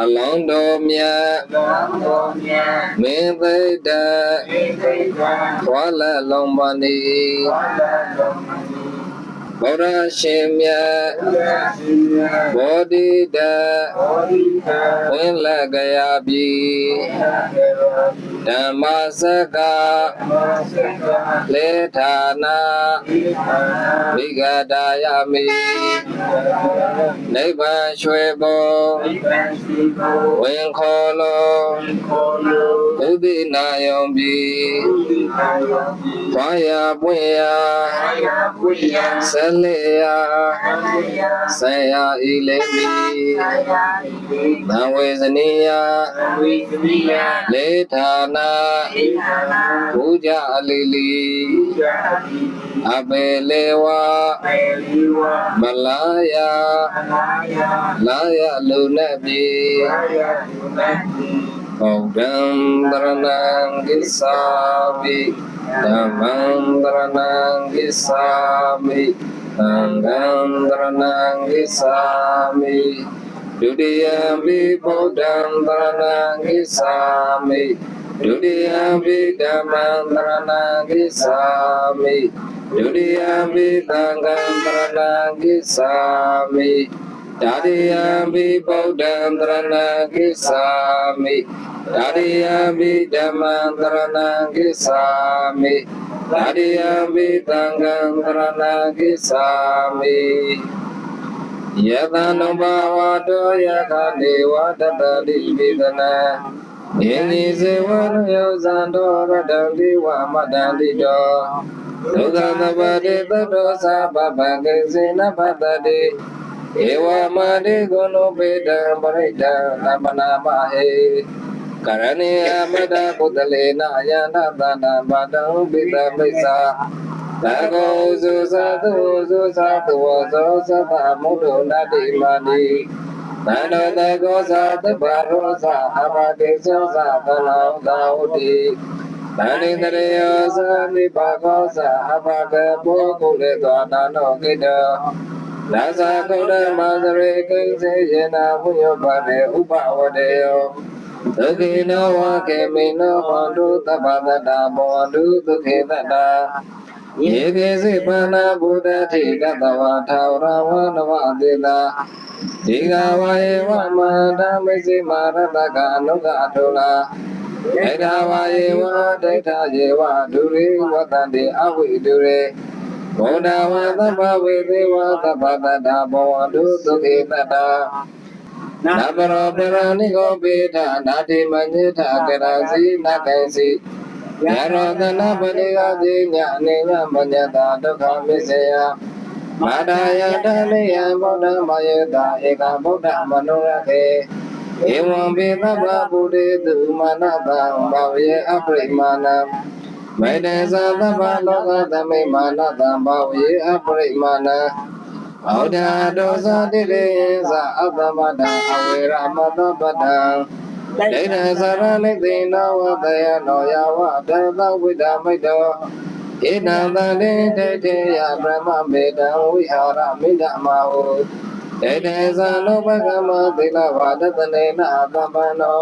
အလောင်းတော်မြတ်လောင်းတော်မြတ်မင်းသိတ္တသိသိတာဝါလလုံးပါနေဝါလာတော်မဏိ ဗုဒ္ဓရှင်မြတ်ဘုရားရှင်မြတ်ဘောဓိတဘောဓိတာဝင်းလက်ကရာပြီဘုရားကေဝါဒီဓမ္မစကမသက္ကာလေဌာနာဒီသာနာဝိဂတာယမိနိဗ္ဗာန်ရွှေဘုံဒီပန်စီကိုဝင်ခေါ်လောခေါ်လို့ဘုဒ္ဓနာယံပြီဒီသာယောဒီဘာယာပွင့်ရာအာယဝိယဆက်လေရာသံဃာဆရာဤလေမီအာယာဒီသံဝေဇနိယဝိသမိယလေဌာနာဒီသာနာပူဇာအလီလီဘုရားဒီအဘေလေဝပေလီဝမလာယအနာယလာယလူနဲ့ပြီအာယာဒီမတိဘုဒ္ဓံတရဏံ ကိသာမိဓမ္မံတရဏံကိသာမိသံဃံတရဏံကိသာမိဒုတိယံပိဗုဒ္ဓံ တရဏံကိသာမိဒုတိယံပိဓမ္မံတရဏံကိသာမိဒုတိယံပိသံဃံတရဏံကိသာမိတတိယံပိဗုဒ္ဓံတရဏံကိသာမိတတိယံပိဓမ္မံတရဏံကိသာမိတတိယံပိသံဃံတရဏံကိသာမိယတနုဘာဝတောယခဒေဝတတတိပိဒနာယင်းဒီစေဝရယောဇံတောရတံဒီဝမတံတိတောဒုက္ခသဗ္ဗတိတတ္တောသဗ္ဗဗံကိစေနပတ္တိဧဝမတိကုဏုပေတံပရိတံသမ္ပနာမဟေ ကရဏေအမတကုတလေနယန္တသန္တဘာတံပိတမိစ္ဆာသကောသုသသုသုသသုဝသောသဗ္ဗမုဒ္ဒနာတိမာနိသန္တောတကောသတ္ဗရောသအမတေသောသသလောသာဝတိသန္တိတရေယောသမိပါကောသအဘကဘောကုလေသောနာနောကိတောလာသကုဒမသရေကိစေယနာဝိယောပါရေဥပဝတေယော သကိနောဝကေမိနောဟောတုသဗ္ဗတတဘောတုဒုခေတတယေကေစိပန္နာဗုဒ္ဓတိကတဝါထာဝရဝနဝသေတာဒီဃဝါယေဝမန္တမိစိမာရတကအနုကအထုလာဒိဋ္ဌဝါယေဝဒိဋ္ဌယေဝဒုရိဝတန္တိအဝိဒုရေဘုဒ္ဓဝါသဗ္ဗဝေသေဝသဗ္ဗတတဘောတုဒုခေတတ နဗရောပရဏိကောပေထနာတိမညေထကရစီနကေစီယရောသနပရိကတိညာအနေညမညတာဒုက္ခမစ္စယမာဒယတနိယဗုဒ္ဓမယေတာဧကဗုဒ္ဓမနောရခေဧဝံပိသဗ္ဗဗုဒ္ဓေတုမနတံဘဝယေအပရိမာဏံမေတ္တေသဗ္ဗလောကသမိမာနတံဘဝယေအပရိမာဏံ ဩဒာတောသတိရေသအပ္ပမတံအဝေရမတပတံဒိဋ္ဌသရဏိသိနဝတယနောယဝတသဝိဒမိတောဣဒံတတိဒိဋ္ဌိယဗြဟ္မမေတံဝိဟာရမိဓမ္မာဟုဒိဋ္ဌိသနောပကမသီလဝါဒတနေနသဗ္ဗနော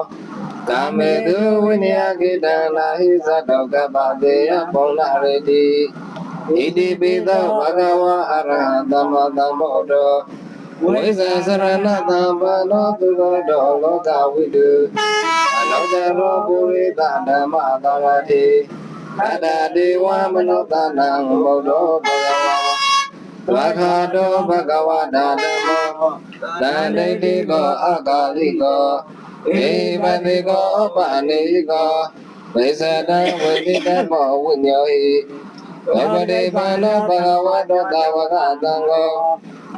ကာမေတုဝိနယကိတံနာဟိသတောကပ္ပတေယပုံနာရေတိ ဣတိပိသောဘဂဝါအရဟံသမ္မာသမ္ဗုဒ္ဓောဝိဇ္ဇာစရဏသံဘာနောသူတော်တော်လောကဝိတုအလောကရောပုရိသဓမ္မသဝတိသတ္တဒေဝမနောတနံဗုဒ္ဓောဘဂဝါဘဂတောဘဂဝတာဓမ္မောတန်ဒိဋ္ဌိကောအကာလိကောဧပတိကောဥပနိကောဝိသတံဝိတိတမောဝိညောဟိ ဘဂဝတိဘာနောဘဂဝတောတာဝကသံဃော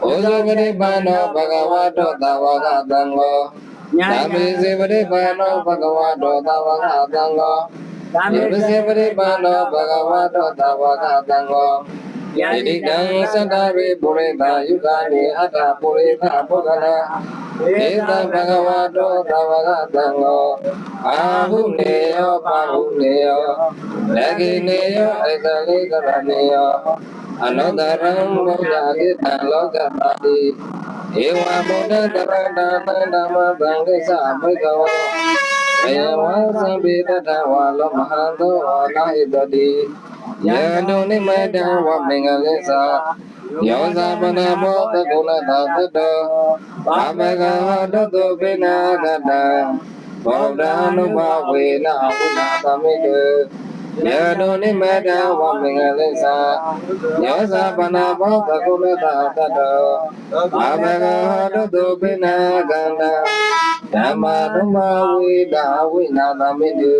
ဩဇဂတိဘာနောဘဂဝတောတာဝကသံဃောသာမေစေပရိဘာနောဘဂဝတောတာဝကသံဃောယေပစေပရိဘာနောဘဂဝတောတာဝကသံဃောယတိကံသတ္တရေပုရိသယုဂာနိအတ္တပုရိသပုဂ္ဂလ ဧတဘဂဝတောတာဝကသံဃောအာဟုနေယောပါဟုနေယောလကိနေယောဣတလိကရဏေယောအနုတ္တရံဘုရားကိတံလောကပါတိဧဝံဗုဒ္ဓတရတသန္ဓမ္မသံဃိသဘိကဝေအယဝံသံပိတတဝါလောမဟံသောနာဟိတတိယန္တုနိမတံဝမင်္ဂလိသ ယောဇာပနဘောတကုလသာသတ္တောဘာမကဟတတုပိနာကတံဘောဓာနုဘဝေနဝိနာသမိတေယတုနိမတံဝမင်္ဂလိသယောဇာပနဘောတကုလသာသတ္တောဘာမကဟတတုပိနာကတံဓမ္မာဓမ္မဝေဒဝိနာသမိတေ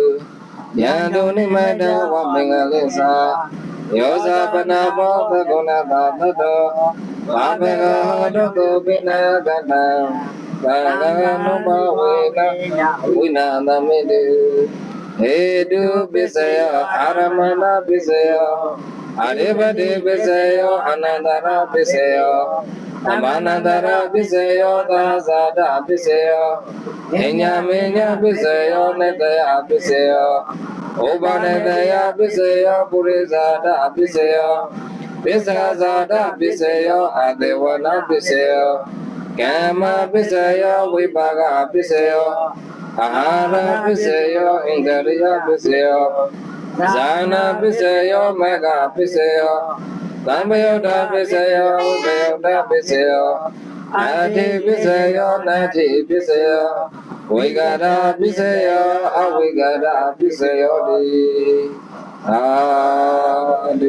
ယတုနိမတံဝမင်္ဂလိသ ယောဇာပနာဘောသကုဏသာသတ္တောဘာဘဂဟတောတောပိနာကတံဘာဂနုဘဝေနဝိနာသမိတေဟေတုပစ္စယအာရမဏပစ္စယအရိပတိပစ္စယောအနန္တရပစ္စယော သမန္တရပစ္စယောသာဇာတပစ္စယောဉာဏမေညပစ္စယောနေတယပစ္သံယုတ်တာပစ္စယောဥပယုတ်တာပစ္စယောအာတိပစ္စယောနာတိပစ္စယောဝိကာရပစ္စယောအဝိကာရပစ္စယောတိသာဓု